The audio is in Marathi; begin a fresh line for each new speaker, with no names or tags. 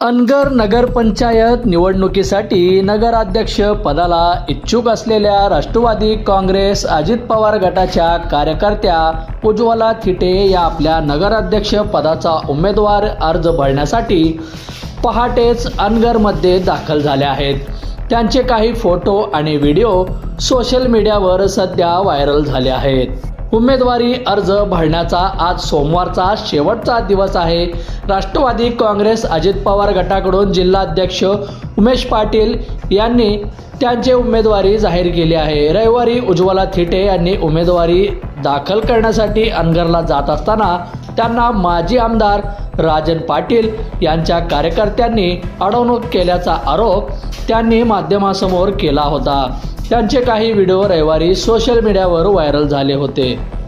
अनगर नगरपंचायत निवडणुकीसाठी नगराध्यक्ष पदाला इच्छुक असलेल्या राष्ट्रवादी काँग्रेस अजित पवार गटाच्या कार्यकर्त्या उज्ज्वला थिटे या आपल्या नगराध्यक्ष पदाचा उमेदवार अर्ज भरण्यासाठी पहाटेच अनगरमध्ये दाखल झाल्या आहेत. त्यांचे काही फोटो आणि व्हिडिओ सोशल मीडियावर सध्या व्हायरल झाले आहेत. उमेदवारी अर्ज भरण्याचा आज सोमवारचा शेवटचा दिवस आहे. राष्ट्रवादी काँग्रेस अजित पवार गटाकडून जिल्हाध्यक्ष उमेश पाटील यांनी त्यांची उमेदवारी जाहीर केली आहे. रविवारी उज्ज्वला थिटे यांनी उमेदवारी दाखल करण्यासाठी अनगरला जात असताना त्यांना माजी आमदार राजन पाटील यांच्या कार्यकर्त्यांनी अडवणूक केल्याचा आरोप त्यांनी माध्यमासमोर केला होता. त्यांचे काही व्हिडिओ रविवारी सोशल मीडियावर व्हायरल झाले होते.